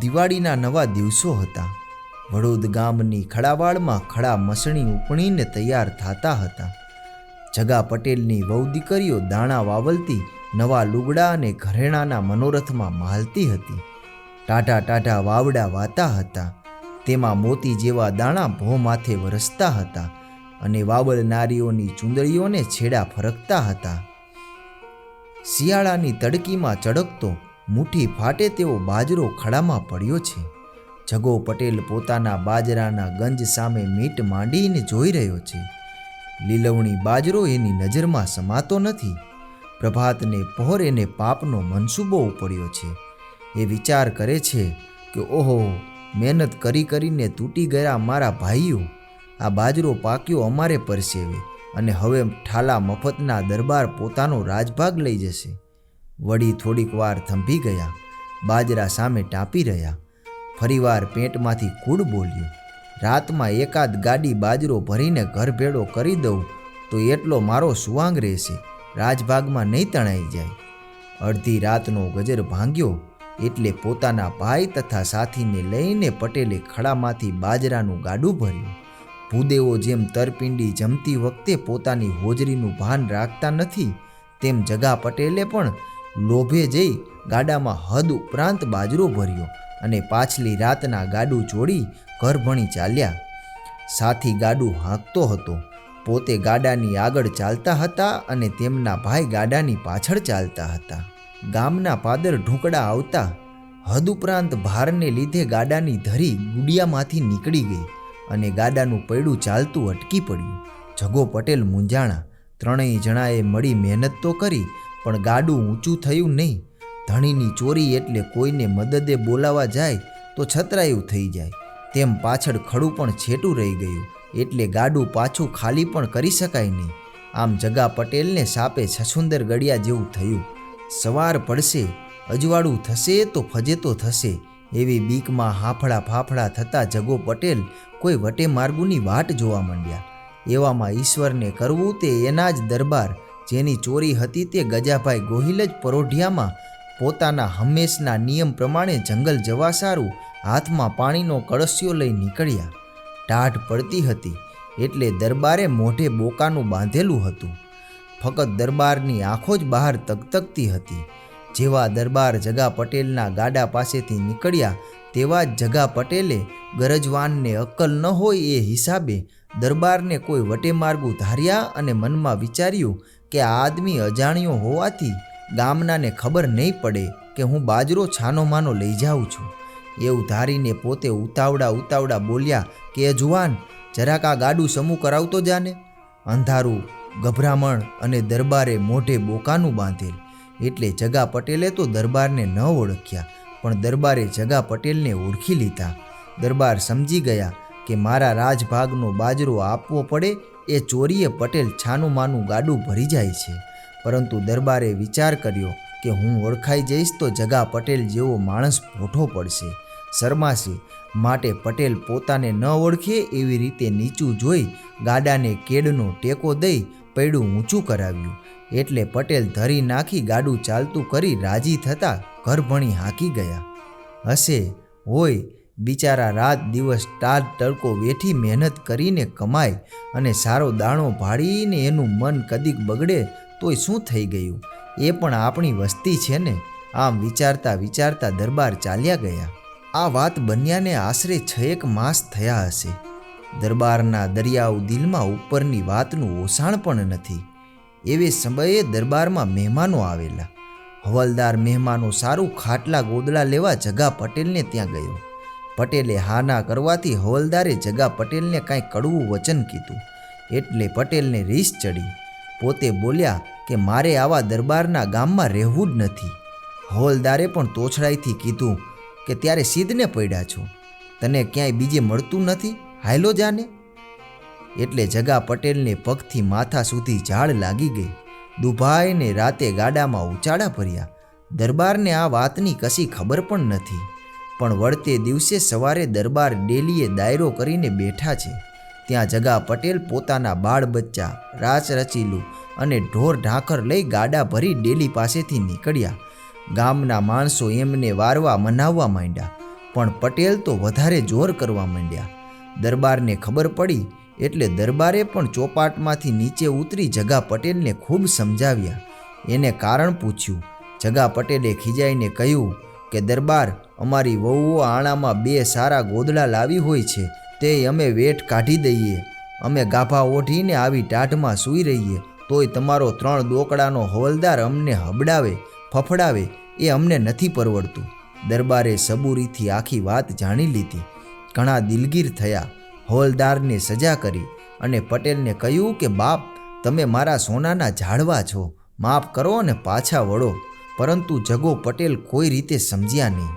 દિવાળીના નવા દિવસો હતા. વડોદ ગામની ખડાવાળમાં ખડા મસણી ઉપણીને તૈયાર થતા હતા. જગા પટેલની વહુ દીકરીઓ દાણા વાવલતી, નવા લુગડા અને ઘરેણાના મનોરથમાં માલતી હતી. ટાઢા ટાઢા વાવડા વાતા હતા. તેમાં મોતી જેવા દાણા ભો માથે વરસતા હતા અને વાવલનારીઓની ચૂંદડીઓને છેડા ફરકતા હતા. શિયાળાની તડકીમાં ચડકતો મુઠ્ઠી ફાટે તેવો બાજરો ખડામાં પડ્યો છે. જગો પટેલ પોતાના બાજરાના ગંજ સામે મીટ માંડીને જોઈ રહ્યો છે. લીલવણી બાજરો એની નજરમાં સમાતો નથી. પ્રભાતને પહોર એને પાપનો મનસૂબો ઉપડ્યો છે. એ વિચાર કરે છે કે, ઓહો, મહેનત કરી કરીને તૂટી ગયા મારા ભાઈઓ. આ બાજરો પાક્યો અમારે પરસેવે અને હવે ઠાલા મફતના દરબાર પોતાનો રાજભાગ લઈ જશે. વળી થોડીક વાર થંભી ગયા, બાજરા સામે ટાપી રહ્યા. ફરીવાર પેટમાંથી કૂડ બોલ્યું, રાતમાં એકાદ ગાડી બાજરો ભરીને ઘર ભેળો કરી દઉં તો એટલો મારો સુવાંગ રહેશે, રાજભાગમાં નહીં તણાઈ જાય. અડધી રાતનો ગજર ભાંગ્યો, એટલે પોતાના ભાઈ તથા સાથીને લઈને પટેલે ખડામાંથી બાજરાનું ગાડું ભર્યું. ભૂદેવો જેમ તરપિંડી જમતી વખતે પોતાની હોજરીનું ભાન રાખતા નથી, તેમ જગા પટેલે પણ લોભે જઈ ગાડામાં હદ ઉપરાંત બાજરો ભર્યો અને પાછલી રાતના ગાડું જોડી ઘર ભણી ચાલ્યા. સાથી ગાડું હાંકતો હતો. પોતે ગાડાની આગળ ચાલતા હતા અને તેમના ભાઈ ગાડાની પાછળ ચાલતા હતા. ગામના પાદર ઢૂંકડા આવતા હદ ઉપરાંત ભારને લીધે ગાડાની ધરી ગુડિયામાંથી નીકળી ગઈ અને ગાડાનું પૈડું ચાલતું અટકી પડ્યું. જગો પટેલ મૂંઝાણા ત્રણેય જણાએ મળી મહેનત તો કરી પણ ગાડું ઊંચું થયું નહીં. ધણીની ચોરી એટલે કોઈને મદદે બોલાવા જાય તો છતરાયું થઈ જાય. તેમ પાછળ ખડું પણ છેટું રહી ગયું. એટલે ગાડું પાછું ખાલી પણ કરી શકાય નહીં. આમ જગા પટેલને સાપે છછુંદર ગળિયા જેવું થયું. સવાર પડશે, અજવાળું થશે તો ફજેતો થશે. એવી બીકમાં હાફળા ફાફડા થતાં જગો પટેલ કોઈ વટે માર્ગુની વાટ જોવા માંડ્યા. એવામાં ઈશ્વરને કરવું તે એના જ દરબાર જેની ચોરી હતી તે ગજાભાઈ ગોહિલ જ પરોઢિયામાં પોતાના હંમેશના નિયમ પ્રમાણે જંગલ જવા સારું, હાથમાં પાણીનો કળશિયો લઈ નીકળ્યા. ટાઢ પડતી હતી એટલે દરબારે મોઢે બોકાનું બાંધેલું હતું. ફક્ત દરબારની આંખો જ બહાર તકતકતી હતી. જેવા દરબાર જગા પટેલના ગાડા પાસેથી નીકળ્યા, તેવા જ જગા પટેલે ગરજવાનને અક્કલ ન હોય એ હિસાબે દરબારને કોઈ વટેમાર્ગું ધાર્યા અને મનમાં વિચાર્યું કે આ આદમી અજાણ્યો હોવાથી ગામનાને ખબર નહીં પડે કે હું બાજરો છાનો માનો લઈ જાઉં છું. એવું ધારીને પોતે ઉતાવળા ઉતાવળા બોલ્યા, કે જુવાન, જરાક આ ગાડું સમૂહ કરાવતો જાને. અંધારું, ગભરામણ અને દરબારે મોઢે બોકાનું બાંધેલ. એટલે જગા પટેલે તો દરબારને ન ઓળખ્યા, પણ દરબારે જગા પટેલને ઓળખી લીધા. દરબાર સમજી ગયા કે મારા રાજભાગનો બાજરો આપવો પડે એ ચોરીએ પટેલ છાનું માનું ગાડું ભરી જાય છે. પરંતુ દરબારે વિચાર કર્યો કે હું ઓળખાઈ જઈશ તો જગા પટેલ જેવો માણસ મોટો પડશે. શરમાશે, માટે પટેલ પોતાને ન ઓળખે એવી રીતે નીચું જોઈ ગાડાને કેડનો ટેકો દઈ પૈડું ઊંચું કરાવ્યું. એટલે પટેલ ધરી નાખી ગાડું ચાલતું કરી રાજી થતાં ઘર ભણી હાંકી ગયા. હશે, હોય બિચારા રાત દિવસ ટાટ તડકો વેઠી મહેનત કરીને કમાય અને સારો દાણો ભાળીને એનું મન કદીક બગડે તોય શું થઈ ગયું? એ પણ આપણી વસ્તી છે ને? આમ વિચારતા વિચારતા દરબાર ચાલ્યા ગયા. આ વાત બન્યાને આશરે છ એક માસ થયા હશે. દરબારના દરિયાઉ દિલમાં ઉપરની વાતનું ઓસાણ પણ નથી. એવે સમયે દરબારમાં મહેમાનો આવેલા. હવલદાર મહેમાનો સારું ખાટલા ગોદડા લેવા જગા પટેલને ત્યાં ગયો. પટેલે હાના કરવાથી હવલદારે જગા પટેલને કાંઈ કડવું વચન કીધું. એટલે પટેલને રીસ ચડી. પોતે બોલ્યા કે મારે આવા દરબારના ગામમાં રહેવું જ નથી. હવલદારે પણ તોછડાઈથી કીધું કે ત્યારે સિદ્ધને પડ્યા છો. તને ક્યાંય બીજે મળતું નથી? હાયલો જાને. એટલે જગા પટેલને પગથી માથા સુધી ઝાડ લાગી ગઈ. દુભાઈને રાતે ગાડામાં ઉચાડા ભર્યા. દરબારને આ વાતની કશી ખબર પણ નથી. પણ વળતે દિવસે સવારે દરબાર ડેલીએ દાયરો કરીને બેઠા છે. ત્યાં જગા પટેલ પોતાના બાળ બચ્ચા રાચ રચીલું અને ઢોર ઢાંખર લઈ ગાડા ભરી ડેલી પાસેથી નીકળ્યા. ગામના માણસો એમને વારવા મનાવવા માંડ્યા, પણ પટેલ તો વધારે જોર કરવા માંડ્યા. દરબારને ખબર પડી એટલે દરબારે પણ ચોપાટમાંથી નીચે ઉતરી જગા પટેલને ખૂબ સમજાવ્યા. એને કારણ પૂછ્યું. જગા પટેલે ખીજાઈને કહ્યું કે, દરબાર અમારી વહુઓ આણામાં બે સારા ગોદડા લાવી હોય છે, તે અમે વેઠ કાઢી દઈએ. અમે ગાભા ઓઢીને આવી ટાઢમાં સૂઈ રહીએ, તોય તમારો ત્રણ દોકડાનો હવલદાર અમને હબડાવે, ફફડાવે, એ અમને નથી પરવડતું. દરબારે સબૂરીથી આખી વાત જાણી લીધી. ઘણા દિલગીર થયા, હવલદારને સજા કરી અને પટેલને કહ્યું કે, બાપ, તમે મારા સોનાના ઝાડવા છો, માફ કરો અને પાછા વળો. પરંતુ જગો પટેલ કોઈ રીતે સમજ્યા નહીં.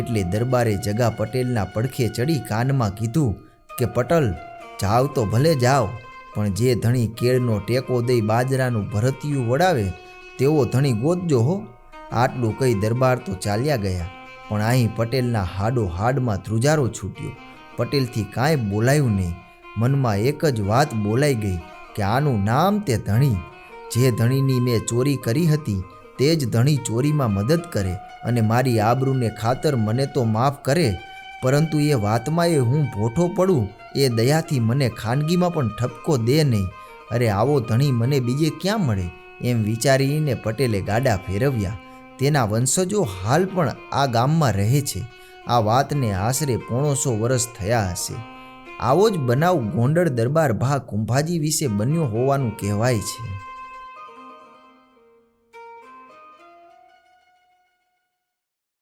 એટલે દરબારે જગા પટેલના પડખે ચડી કાનમાં કીધું કે, પટલ, જાવ તો ભલે જાઓ પણ જે ધણી કેળનો ટેકો દઈ બાજરાનું ભરતિયું વડાવે તેવો ધણી ગોતજો હો. આટલું કહી દરબાર તો ચાલ્યા ગયા, પણ અહીં પટેલના હાડો હાડમાં ધ્રુજારો છૂટ્યો. પટેલથી કાંઈ બોલાયું નહીં. મનમાં એક જ વાત બોલાઈ ગઈ કે, આનું નામ તે ધણી. જે ધણીની મેં ચોરી કરી હતી તે જ ધણી ચોરીમાં મદદ કરે અને મારી આબરૂને ખાતર મને તો માફ કરે, પરંતુ એ વાતમાં એ હું ભોઠો પડું, એ દયાથી મને ખાનગીમાં પણ ઠપકો દે નહીં. અરે આવો ધણી મને બીજે ક્યાં મળે? એમ વિચારીને પટેલે ગાડા ફેરવ્યા. તેના વંશજો હાલ પણ આ ગામમાં રહે છે. આ વાતને આશરે પોણોસો વર્ષ થયા હશે. આવો જ બનાવ ગોંડળ દરબાર ભા કુંભાજી વિશે બન્યો હોવાનું કહેવાય છે.